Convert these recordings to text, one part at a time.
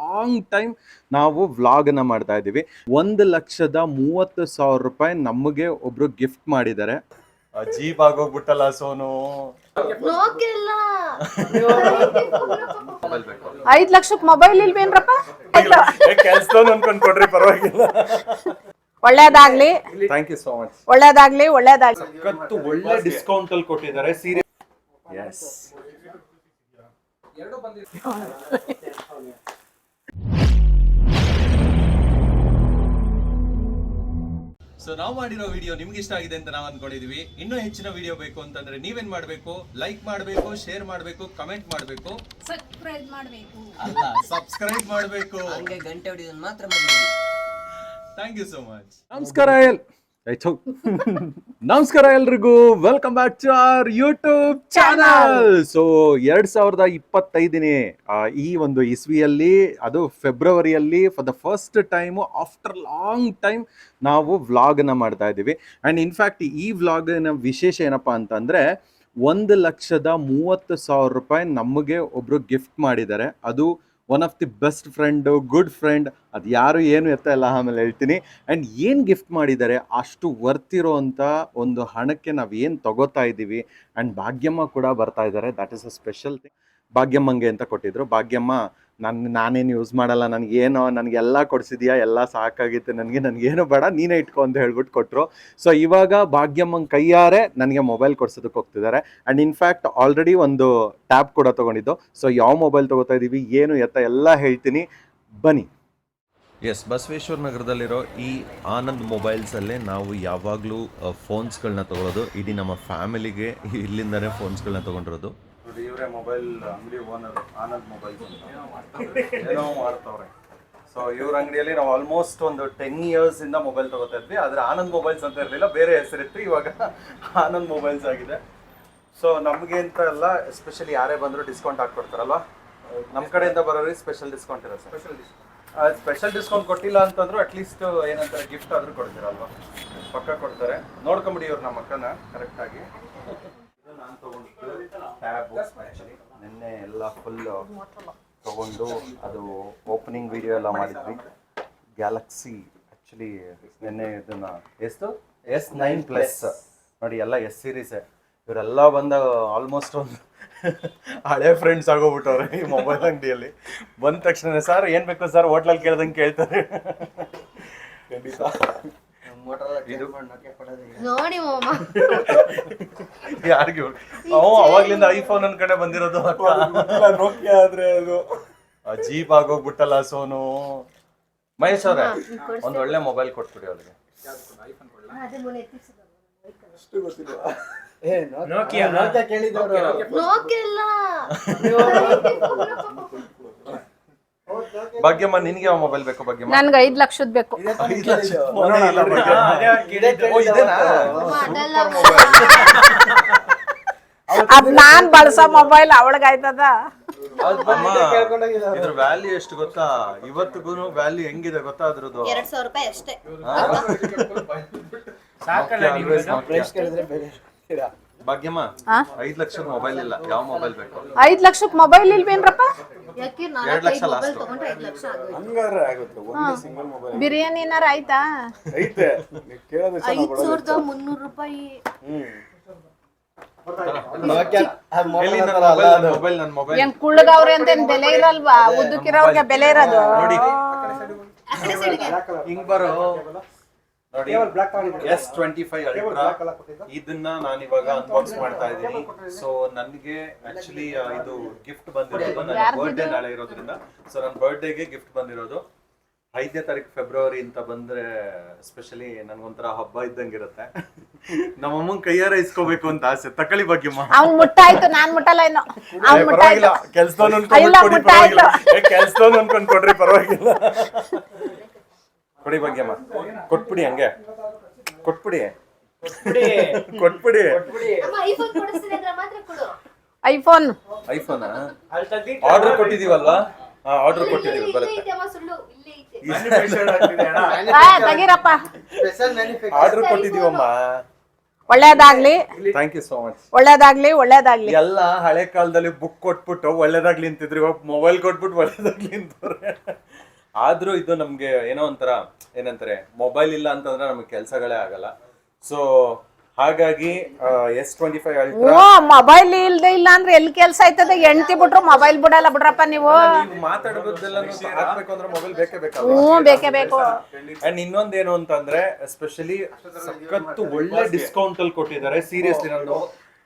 Long time ನಾವು ವ್ಲಾಗ್ನ ಮಾಡ್ತಾ ಇದ್ದೀವಿ. ಒಂದು ಲಕ್ಷದ ಮೂವತ್ತು ಸಾವಿರ ರೂಪಾಯಿ ನಮಗೆ ಒಬ್ರು ಗಿಫ್ಟ್ ಮಾಡಿದ್ದಾರೆ. ಅಜೀಬ್ ಆಗೋಗ್ಬಿಟ್ಟಲ್ಲ ಸೋನು? ನೋಕಿಲ್ಲ. ಐದ್ ಲಕ್ಷಕ್ ಮೊಬೈಲ್ ಇಲ್ವೇನ್ರಪ್ಪ ಅನ್ಕೊಂಡ್ ಕೊಡ್ರಿ ಪರವಾಗಿಲ್ಲ. ಒಳ್ಳೇದಾಗ್ಲಿ. ಥ್ಯಾಂಕ್ ಯು ಸೋ ಮಚ್ ಒಳ್ಳೇದಾಗ್ಲಿ ಒಳ್ಳೇದಾಗ್ಲಿ. ಸಖತ್ತು ಒಳ್ಳೆ ಡಿಸ್ಕೌಂಟ್ ಅಲ್ಲಿ ಕೊಟ್ಟಿದ್ದಾರೆ ಸೀರೆ. ಎಸ್ ಸೊ ನಾವು ಮಾಡಿರೋ ವಿಡಿಯೋ ನಿಮ್ಗೆ ಇಷ್ಟ ಆಗಿದೆ ಅಂತ ನಾವು ಅಂದ್ಕೊಂಡಿದೀವಿ. ಇನ್ನೂ ಹೆಚ್ಚಿನ ವಿಡಿಯೋ ಬೇಕು ಅಂತಂದ್ರೆ ನೀವೇನ್ ಮಾಡ್ಬೇಕು? ಲೈಕ್ ಮಾಡ್ಬೇಕು ಶೇರ್ ಮಾಡ್ಬೇಕು ಕಮೆಂಟ್ ಮಾಡ್ಬೇಕು. ಸಬ್ಸ್ಕ್ರೈಬ್ ಮಾಡಬೇಕು. ಅಲ್ಲ ಸಬ್ಸ್ಕ್ರೈಬ್ ಮಾಡ್ಬೇಕು. ಹಂಗೆ ಗಂಟೆ ಹೊಡಿಯೋದನ್ನ ಮಾತ್ರ ಮಾಡಿ ಥ್ಯಾಂಕ್ ಯು ಸೋ ಮಚ್ ನಮಸ್ಕಾರ ಎಲ್ ಥು. ನಮಸ್ಕಾರ ಎಲ್ರಿಗೂ. Welcome back to our YouTube channel so ಎರಡ್ ಸಾವಿರದ ಇಪ್ಪತ್ತೈದನೇ ಈ ಒಂದು ಇಸ್ವಿಯಲ್ಲಿ ಅದು ಫೆಬ್ರವರಿಯಲ್ಲಿ for the first time after long time ನಾವು ವ್ಲಾಗ್ನ ಮಾಡ್ತಾ ಇದ್ದೀವಿ. ಆ್ಯಂಡ್ ಇನ್ಫ್ಯಾಕ್ಟ್ ಈ ವ್ಲಾಗಿನ ವಿಶೇಷ ಏನಪ್ಪ ಅಂತಂದರೆ ಒಂದು ಲಕ್ಷದ ಮೂವತ್ತು ಸಾವಿರ ರೂಪಾಯಿ ನಮಗೆ ಒಬ್ಬರು ಗಿಫ್ಟ್ ಮಾಡಿದ್ದಾರೆ. ಅದು one of the best friend good friend ಅದು ಯಾರು ಏನು ಎತ್ತ ಇಲ್ಲ ಆಮೇಲೆ ಹೇಳ್ತೀನಿ. ಆ್ಯಂಡ್ ಏನು ಗಿಫ್ಟ್ ಮಾಡಿದ್ದಾರೆ ಅಷ್ಟು ವರ್ತಿರೋ ಅಂಥ ಒಂದು ಹಣಕ್ಕೆ ನಾವು ಏನು ತಗೋತಾ ಇದ್ದೀವಿ ಆ್ಯಂಡ್ ಭಾಗ್ಯಮ್ಮ ಕೂಡ ಬರ್ತಾ ಇದ್ದಾರೆ. That is a special thing ಭಾಗ್ಯಮ್ಮಂಗೆ ಅಂತ ಕೊಟ್ಟಿದ್ರು. ಭಾಗ್ಯಮ್ಮ ನಾನು, ನಾನೇನು ಯೂಸ್ ಮಾಡಲ್ಲ, ನನಗೇನೋ, ನನಗೆಲ್ಲ ಕೊಡಿಸಿದ್ಯಾ, ಎಲ್ಲ ಸಾಕಾಗಿತ್ತು ನನಗೆ, ನನಗೇನು ಬೇಡ, ನೀನೇ ಇಟ್ಕೊ ಅಂತ ಹೇಳ್ಬಿಟ್ಟು ಕೊಟ್ಟರು ಸೊ ಇವಾಗ ಭಾಗ್ಯಮ್ಮನ ಕೈಯಾರೆ ನನಗೆ ಮೊಬೈಲ್ ಕೊಡ್ಸೋದಕ್ಕೆ ಹೋಗ್ತಿದ್ದಾರೆ ಆ್ಯಂಡ್ ಇನ್ಫ್ಯಾಕ್ಟ್ ಆಲ್ರೆಡಿ ಒಂದು ಟ್ಯಾಬ್ ಕೂಡ ತೊಗೊಂಡಿದ್ದು. ಸೊ ಯಾವ ಮೊಬೈಲ್ ತೊಗೋತಾ ಇದ್ದೀವಿ ಏನು ಎತ್ತ, ಎಲ್ಲ ಹೇಳ್ತೀನಿ. ಬನ್ನಿ. ಎಸ್ ಬಸವೇಶ್ವರ ನಗರದಲ್ಲಿರೋ ಈ ಆನಂದ್ ಮೊಬೈಲ್ಸಲ್ಲೇ ನಾವು ಯಾವಾಗಲೂ ಫೋನ್ಸ್ಗಳನ್ನ ತಗೊಳ್ಳೋದು ಇಡೀ ನಮ್ಮ ಫ್ಯಾಮಿಲಿಗೆ ಇಲ್ಲಿಂದನೇ ಫೋನ್ಸ್ಗಳನ್ನ ತಗೊಂಡಿರೋದು. ಇವರೇ ಮೊಬೈಲ್ ಅಂಗಡಿ ಓನರ್ ಆನಂದ್ ಮೊಬೈಲ್ಸ್ ಅಂತ. ಏನೋ ಮಾಡ್ತಾವ್ರೆ. ಸೊ ಇವ್ರ ಅಂಗಡಿಯಲ್ಲಿ ನಾವು ಆಲ್ಮೋಸ್ಟ್ ಒಂದು ಟೆನ್ ಇಯರ್ಸ್ ಇಂದ ಮೊಬೈಲ್ ತಗೋತಾ ಇದ್ವಿ. ಆದ್ರೆ ಆನಂದ್ ಮೊಬೈಲ್ಸ್ ಅಂತ ಇರಲಿಲ್ಲ ಬೇರೆ ಹೆಸರಿತ್ತು. ಇವಾಗ ಆನಂದ್ ಮೊಬೈಲ್ಸ್ ಆಗಿದೆ. ಸೊ ನಮ್ಗೆ ಅಂತ ಎಲ್ಲ ಎಸ್ಪೆಷಲಿ ಯಾರೇ ಬಂದರೂ ಡಿಸ್ಕೌಂಟ್ ಹಾಕ್ಕೊಡ್ತಾರಲ್ವ? ನಮ್ಮ ಕಡೆಯಿಂದ ಬರೋರಿಗೆ ಸ್ಪೆಷಲ್ ಡಿಸ್ಕೌಂಟ್ ಇರೋ ಸ್ಪೆಷಲ್ ಡಿಸ್ಕೌಂಟ್ ಸ್ಪೆಷಲ್ ಡಿಸ್ಕೌಂಟ್ ಕೊಟ್ಟಿಲ್ಲ ಅಂತಂದ್ರು ಅಟ್ಲೀಸ್ಟ್ ಏನಂತಾರೆ ಗಿಫ್ಟ್ ಆದ್ರೂ ಕೊಡ್ತೀರಲ್ವಾ? ಪಕ್ಕ ಕೊಡ್ತಾರೆ. ನೋಡ್ಕೊಂಬಿಡಿ ಇವ್ರು ನಮ್ಮ ಅಕ್ಕನ ಕರೆಕ್ಟಾಗಿ ನಿನ್ನೆ ಎಲ್ಲ ಫುಲ್ ತಗೊಂಡು ಅದು ಓಪನಿಂಗ್ ವಿಡಿಯೋ ಎಲ್ಲ ಮಾಡಿದ್ವಿ. ಗ್ಯಾಲಕ್ಸಿ ಆ್ಯಕ್ಚುಲಿ ನಿನ್ನೆ ಇದನ್ನ ಎಷ್ಟು? ಎಸ್ ನೈನ್ ಪ್ಲಸ್ ನೋಡಿ ಎಲ್ಲ ಎಸ್ ಸೀರೀಸ್ ಇವರೆಲ್ಲ ಬಂದ ಆಲ್ಮೋಸ್ಟ್ ಒಂದು ಹಳೆ ಫ್ರೆಂಡ್ಸ್ ಆಗೋಗ್ಬಿಟ್ಟವ್ರೆ ಈ ಮೊಬೈಲ್ ಅಂಗಡಿಯಲ್ಲಿ. ಬಂದ ತಕ್ಷಣ ಸರ್, ಏನು ಬೇಕು ಸರ್? ಹೋಟ್ಲಲ್ಲಿ ಕೇಳ್ದಂಗೆ ಕೇಳ್ತಾರೆ. ಖಂಡಿತ. ನೋಡಿ ಮಾಮ. ಯಾರಿಗೆ ಅವ ಅವಾಗ್ಲಿಂದ ಐಫೋನ್ ಅನ್ಕೊಂಡೆ ಬಂದಿರೋದು ನೋಕಿಯಾ ಆದ್ರೆ ಅದು. ಜೀಪ್ ಆಗೋಗ್ಬಿಟ್ಟಲ್ಲ ಸೋನು. ಮಹೇಶ್ ಅವ್ರೆ ಒಂದ್ ಒಳ್ಳೆ ಮೊಬೈಲ್ ಕೊಟ್ಬಿಡಿ ಅವ್ರಿಗೆ. ನೋಕಿಲ್ಲ ಭಾಗ್ಯಮ್ಮ ನಿನ್ಗೆ ಯಾವ ಮೊಬೈಲ್ ಬೇಕು ಭಾಗ್ಯಮ್ಮ ನನ್ಗೆ ಐದ್ ಲಕ್ಷದ್ ಬೇಕು. ಐದ್ ಲಕ್ಷ ಇಲ್ಲ ಓ, ಇದೇನಾ? ಅದೆಲ್ಲ ಅದ್ ನಾನ್ ಬಳಸೋ ಮೊಬೈಲ್ ಅವಳಗಾಯ್ತದ? ಅಮ್ಮ, ಇದ್ರ ವ್ಯಾಲ್ಯೂ ಎಷ್ಟು ಗೊತ್ತಾ? ಇವತ್ತಿಗೂ ವ್ಯಾಲ್ಯೂ ಹೆಂಗಿದೆ ಗೊತ್ತಾ ಅದ್ರದ್ದು? ಎರಡ್ ಸಾವಿರ ರೂಪಾಯಿ ಅಷ್ಟೇ. ಭಾಗ್ಯಮ್ಮ? ಐದ್ ಲಕ್ಷದ ಮೊಬೈಲ್ ಇಲ್ಲ. ಯಾವ ಮೊಬೈಲ್ ಬೇಕು? ಐದ್ ಲಕ್ಷಕ್ ಮೊಬೈಲ್ ಇಲ್ವೇನ್ರಪ್ಪ ಯಾಕೆ ಎರಡ್ ಲಕ್ಷ ಬಿರಿಯಾನಿ ಏನಾರ ಆಯ್ತಾ? ಐದ್ ಸಾವಿರದ ಮುನ್ನೂರು ರೂಪಾಯಿ. ಏನ್ ಅಂತ ಏನ್ ಬೆಲೆ ಇರಲ್ವಾ? ಉದ್ದಕ್ಕಿರೋರ್ಗೆ ಬೆಲೆ ಇರೋದು. ಹಿಂಗ್ ಬರೋ. ನೋಡಿ ಎಸ್ ಟ್ವೆಂಟಿ ಫೈವ್ ಅಲ್ಟ್ರಾ ಇದನ್ನ ನಾನು ಇವಾಗ ಅನ್ಬಾಕ್ಸ್ ಮಾಡ್ತಾ ಇದ್ದೀನಿ. ಸೊ ನನಗೆ ಆಕ್ಚುಲಿ ಇದು ಗಿಫ್ಟ್ ಬಂದಿರೋದು ನನ್ನ ಬರ್ಡೇ ನಾಳೆ ಇರೋದ್ರಿಂದ. ಸೊ ನನ್ನ ಬರ್ಡೇಗೆ ಗಿಫ್ಟ್ ಬಂದಿರೋದು. ಐದನೇ ತಾರೀಕು ಫೆಬ್ರವರಿ ಅಂತ ಬಂದ್ರೆ ಸ್ಪೆಷಲಿ ನನ್ಗೊಂಥರ ಹಬ್ಬ ಇದ್ದಂಗಿರುತ್ತೆ ನಮ್ಮಮ್ಮನ್ ಕೈಯಾರ ಇಸ್ಕೋಬೇಕು ಅಂತ ಆಸೆ. ತಕಳಿ ಬಗ್ಗೆ ಅವ್ನ್ ಮುಟ್ಟಾಯ್ತು ನಾನ್ ಮುಟ್ಟಲ್ಲ ಇನ್ನು. ಅವ್ನ್ ಮುಟ್ಟಾಯ್ತು. ಕೆಲ್ಸದವ್ನು ಇಲ್ಲ, ಮುಟ್ಟಾಯ್ತು. ಕೆಲ್ಸದವ್ನು ಅನ್ಕೊಂಡ್ ಕೊಡ್ರಿ ಪರವಾಗಿಲ್ಲ. ಕೊಡಿ ಭಾಗ್ಯಮ್ಮ ಕೊಟ್ಬಿಡಿ ಹಂಗೆ. ಕೊಟ್ಬಿಡಿ. ಕೊಟ್ಬಿಡಿ. ಅಮ್ಮ ಐಫೋನ್ ಕೊಡಿಸ್ತೀನಿ ಅಂದ್ರೆ ಮಾತ್ರ ಕೊಡು. ಐಫೋನ್. ಐಫೋನ್? ಆರ್ಡರ್ ಕೊಟ್ಟಿದೀವಲ್ವಾ ಆರ್ಡರ್ ಕೊಟ್ಟಿದೀವಿ ಬರುತ್ತೆ. ಐತೆ ಅಮ್ಮ ಸುಳ್ಳು. ಇಲ್ಲೇ ಐತೆ ಆ, ತೆಗೀರಪ್ಪ. ಆರ್ಡರ್ ಕೊಟ್ಟಿದೀವಮ್ಮ ಒಳ್ಳೇದಾಗ್ಲಿ. ಥ್ಯಾಂಕ್ ಯು ಸೋ ಮಚ್ ಒಳ್ಳೇದಾಗ್ಲಿ ಒಳ್ಳೇದಾಗ್ಲಿ. ಎಲ್ಲ ಹಳೆ ಕಾಲದಲ್ಲಿ ಬುಕ್ ಕೊಟ್ಬಿಟ್ಟು ಒಳ್ಳೇದಾಗ್ಲಿ ಅಂತಿದ್ರು. ಇವಾಗ ಮೊಬೈಲ್ ಕೊಟ್ಬಿಟ್ಟು ಒಳ್ಳೇದಾಗ್ಲಿ ಅಂತವ್ರೆ ಆದ್ರೂ ಇದು ನಮ್ಗೆ ಏನೋ ಒಂಥರ ಏನಂತಾರೆ ಮೊಬೈಲ್ ಇಲ್ಲ ಅಂತಂದ್ರೆ ನಮಗೆ ಕೆಲಸಗಳೇ ಆಗಲ್ಲ. ಸೊ ಹಾಗಾಗಿ S twenty five ultra mobile ಇಲ್ದೆ ಇಲ್ಲ ಅಂದ್ರೆ ಎಲ್ಲಿ ಕೆಲಸ ಆಯ್ತದ? ಹೆಂಡತಿ ಬಿಟ್ರು ಮೊಬೈಲ್ ಬಿಡಲ್ಲ ಬಿಡ್ರಪ್ಪ ನೀವು. ನೀವು ಮಾತಾಡೋದೆಲ್ಲ ಹಾಕ್ಬೇಕು ಅಂದ್ರೆ ಮೊಬೈಲ್ ಬೇಕೇ ಬೇಕಲ್ಲ ಹ್ಞೂ ಬೇಕೇ ಬೇಕು. ಅಂಡ್ ಇನ್ನೊಂದೇನು ಅಂತಂದ್ರೆ ಎಸ್ಪೆಷಲಿ ಸಖತ್ತು ಒಳ್ಳೆ ಡಿಸ್ಕೌಂಟ್ ಅಲ್ಲಿ ಕೊಟ್ಟಿದ್ದಾರೆ ಸೀರಿಯಸ್ಲಿ ನಾನು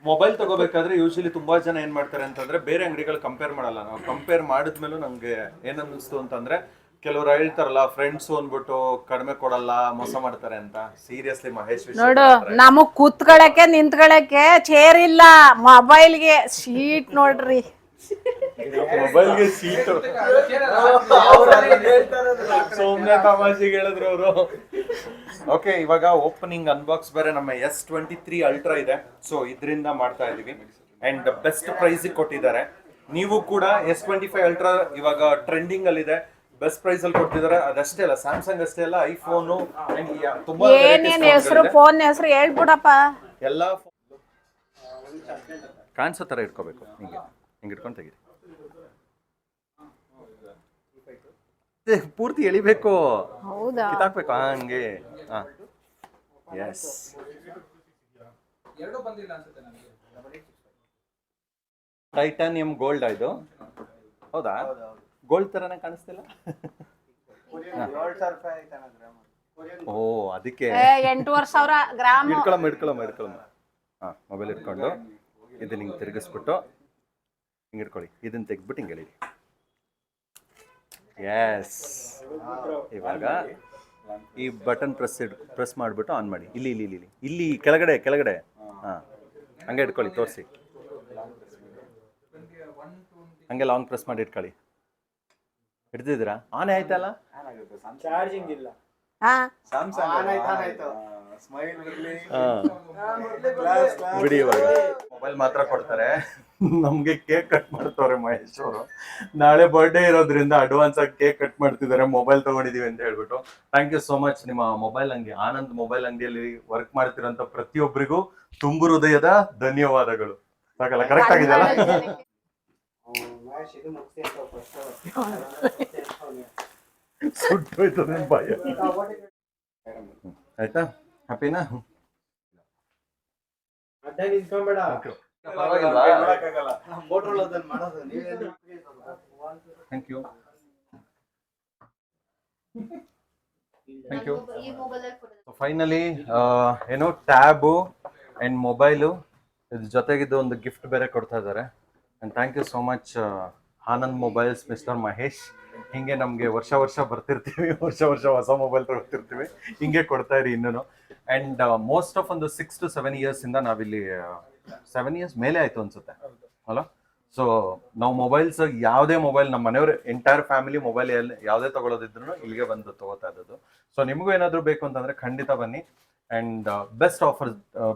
ಮೊಬೈಲ್ ತಗೋಬೇಕಾದ್ರೆ ಯೂಶಲಿ ತುಂಬಾ ಜನ ಏನ್ ಮಾಡ್ತಾರೆ ಅಂತಂದ್ರೆ ಬೇರೆ ಅಂಗಡಿಗಳು ಕಂಪೇರ್ ಮಾಡಲ್ಲ. ನಾವು ಕಂಪೇರ್ ಮಾಡಿದ್ಮೇಲೂ ನಮ್ಗೆ ಏನನ್ನಿಸ್ತು ಅನ್ನಿಸ್ತು ಅಂತಂದ್ರೆ ಕೆಲವ್ರು ಹೇಳ್ತಾರಲ್ಲ ಫ್ರೆಂಡ್ಸ್ ಅಂದ್ಬಿಟ್ಟು ಕಡಿಮೆ ಕೊಡಲ್ಲ ಮೋಸ ಮಾಡ್ತಾರೆ ಅಂತ. ಸೀರಿಯಸ್ಲಿ ಮಹೇಶ್ ನೋಡು ನಮಗ್ ಕೂತ್ಕೊಳಕ್ಕೆ ನಿಂತ್ಕೊಳಕ್ಕೆ ಚೇರ್ ಇಲ್ಲ. ಮೊಬೈಲ್ಗೆ ಸೀಟ್ ನೋಡ್ರಿ. ಮೊಬೈಲ್ಗೆ ಸೀಟ್ ಸುಮ್ನೆ ತಮಾಷೆಗೆ ಹೇಳಿದ್ರು ಅವರು. ಓಕೆ ಇವಾಗ ಓಪನಿಂಗ್ ಅನ್ಬಾಕ್ಸ್ ಬೇರೆ ನಮ್ಮ ಎಸ್ ಟ್ವೆಂಟಿ ತ್ರೀ ಅಲ್ಟ್ರಾ ಇದೆ. ಸೊ ಇದರಿಂದ ಮಾಡ್ತಾ ಇದೀವಿ. ಅಂಡ್ ಬೆಸ್ಟ್ ಪ್ರೈಸ್ ಕೊಟ್ಟಿದ್ದಾರೆ. ನೀವು ಕೂಡ ಎಸ್ ಟ್ವೆಂಟಿ ಫೈವ್ ಅಲ್ಟ್ರಾ ಇವಾಗ ಟ್ರೆಂಡಿಂಗ್ ಅಲ್ಲಿ ಇದೆ ಬೆಸ್ಟ್ ಪ್ರೈಸ್ ಅಲ್ಲಿ ಕೊಟ್ಟಿದ್ದಾರೆ ಅದಷ್ಟೇ ಅಲ್ಲ ಸ್ಯಾಮ್ಸಂಗ್ ಅಷ್ಟೇ ಅಲ್ಲ ಐಫೋನ್ ತುಂಬಾ ಏನೇನ್ ಹೆಸರು ಫೋನ್ ಹೆಸರು ಹೇಳ್ಬಿಡಪ್ಪ. ಎಲ್ಲ ಕಾಣಿಸೋ ತರ ಇಟ್ಕೋಬೇಕು ಹಿಂಗೆ ಹಿಂಗೆ ಇಟ್ಕೊಂಡು ತೆಗೀರಿ. ಏ, ಪೂರ್ತಿ ಎಳಿಬೇಕು. ಹೌದಾ? ಕಿತ್ತಾಕ್ಬೇಕು ಹಂಗೆ ಹಾ ಎಸ್ ಟೈಟಾನಿಯಂ ಗೋಲ್ಡ್ ಇದು? ಹೌದಾ. ಗೋಲ್ಡ್ ತರನೇ ಕಾಣಿಸ್ತಿಲ್ಲ? ಓ ಅದಕ್ಕೆ. ಎಂಟು ವರ್ಷ ಸಾವಿರ ಗ್ರಾಮ್. ಹಿಡ್ಕೊಳಮ್ಮ ಹಿಡ್ಕೊಳಮ್ಮ ಹಿಡ್ಕೊಳಮ್ಮ. ಹಾಂ ಮೊಬೈಲ್ ಇಟ್ಕೊಂಡು ಇದನ್ನ ಹಿಂಗೆ ತಿರುಗಿಸ್ಬಿಟ್ಟು ಹಿಂಗೆ ಇಟ್ಕೊಳ್ಳಿ ಇದನ್ನ ತೆಗೆದ್ಬಿಟ್ಟು ಹಿಂಗೆ ಹೇಳಿ ಎಸ್ ಇವಾಗ ಈ ಬಟನ್ ಪ್ರೆಸ್ ಇಡ್ ಪ್ರೆಸ್ ಮಾಡಿಬಿಟ್ಟು ಆನ್ ಮಾಡಿ. ಇಲ್ಲಿ ಇಲ್ಲಿ ಇಲ್ಲಿ ಇಲ್ಲಿ. ಇಲ್ಲಿ ಕೆಳಗಡೆ ಕೆಳಗಡೆ. ಹಾಂ. ಹಂಗೆ ಇಟ್ಕೊಳ್ಳಿ ತೋರಿಸಿ. ಹಂಗೆ ಲಾಂಗ್ ಪ್ರೆಸ್ ಮಾಡಿ ಇಟ್ಕೊಳ್ಳಿ ಹಿಡ್ದಿದ್ದೀರಾ? ಆನ್ ಆಯ್ತಲ್ಲ? ಚಾರ್ಜಿಂಗ್ ಇಲ್ಲ. ಹಾ. ಬಿಡಿ ಇವಾಗ. ಮೊಬೈಲ್ ಮಾತ್ರ ಕೊಡ್ತಾರೆ. ನಮ್ಗೆ ಕೇಕ್ ಕಟ್ ಮಾಡ್ತವ್ರೆ ಮಹೇಶ್ ಅವರು. ನಾಳೆ ಬರ್ಡೇ ಇರೋದ್ರಿಂದ ಅಡ್ವಾನ್ಸ್ ಆಗಿ ಕೇಕ್ ಕಟ್ ಮಾಡ್ತಿದ್ದಾರೆ. ಮೊಬೈಲ್ ತಗೊಂಡಿದೀವಿ ಅಂತ ಹೇಳ್ಬಿಟ್ಟು. ಥ್ಯಾಂಕ್ ಯು ಸೋ ಮಚ್ ನಿಮ್ಮ ಮೊಬೈಲ್ ಅಂಗಡಿ ಆನಂದ್ ಮೊಬೈಲ್ ಅಂಗಡಿಯಲ್ಲಿ ವರ್ಕ್ ಮಾಡ್ತಿರೋಂಥ ಪ್ರತಿಯೊಬ್ಬರಿಗೂ ತುಂಬು ಹೃದಯದ ಧನ್ಯವಾದಗಳು. ಸಾಕಲ್ಲ? ಕರೆಕ್ಟ್ ಆಗಿದೆಯಲ್ಲ? ಇದು ಆಯ್ತಾ ಹ್ಯಾಪಿನಾ thank you thank you finally ಏನು ಟ್ಯಾಬು ಆ್ಯಂಡ್ ಮೊಬೈಲು ಇದ್ರ ಜೊತೆಗಿದ್ದು ಒಂದು ಗಿಫ್ಟ್ ಬೇರೆ ಕೊಡ್ತಾ ಇದ್ದಾರೆ and thank you so much Anand mobiles mister Mahesh ಹಿಂಗೆ ನಮಗೆ ವರ್ಷ ವರ್ಷ ಬರ್ತಿರ್ತೀವಿ, ವರ್ಷ ವರ್ಷ ಹೊಸ ಮೊಬೈಲ್ ತಗೊಳ್ತಿರ್ತೀವಿ ಹಿಂಗೆ ಕೊಡ್ತಾ ಇರಿ ಇನ್ನೂ ಆ್ಯಂಡ್ ಮೋಸ್ಟ್ ಆಫ್ ಒಂದು ಸಿಕ್ಸ್ ಟು ಸೆವೆನ್ ಇಯರ್ಸಿಂದ ನಾವಿಲ್ಲಿ ಸೆವೆನ್ ಇಯರ್ಸ್ ಮೇಲೆ ಆಯಿತು ಅನ್ಸುತ್ತೆ. ಅಲ್ಲ ಸೊ ನಾವು ಮೊಬೈಲ್ಸ್ ಯಾವುದೇ ಮೊಬೈಲ್ ನಮ್ಮ ಮನೆಯವ್ರ ಎಂಟೈರ್ ಫ್ಯಾಮಿಲಿ ಮೊಬೈಲ್ ಎಲ್ಲಿ ಯಾವುದೇ ತಗೊಳ್ಳೋದಿದ್ರು ಇಲ್ಲಿಗೆ ಬಂದು ತಗೋತಾ ಇದ್ದದ್ದು. ಸೊ ನಿಮಗೂ ಏನಾದರೂ ಬೇಕು ಅಂತಂದರೆ ಖಂಡಿತ ಬನ್ನಿ. ಆ್ಯಂಡ್ ಬೆಸ್ಟ್ ಆಫರ್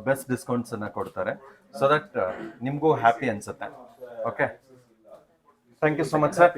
ಬೆಸ್ಟ್ ಡಿಸ್ಕೌಂಟ್ಸನ್ನು ಕೊಡ್ತಾರೆ. ಸೊ ದಟ್ ನಿಮಗೂ ಹ್ಯಾಪಿ ಅನ್ಸುತ್ತೆ. Okay thank you so much sir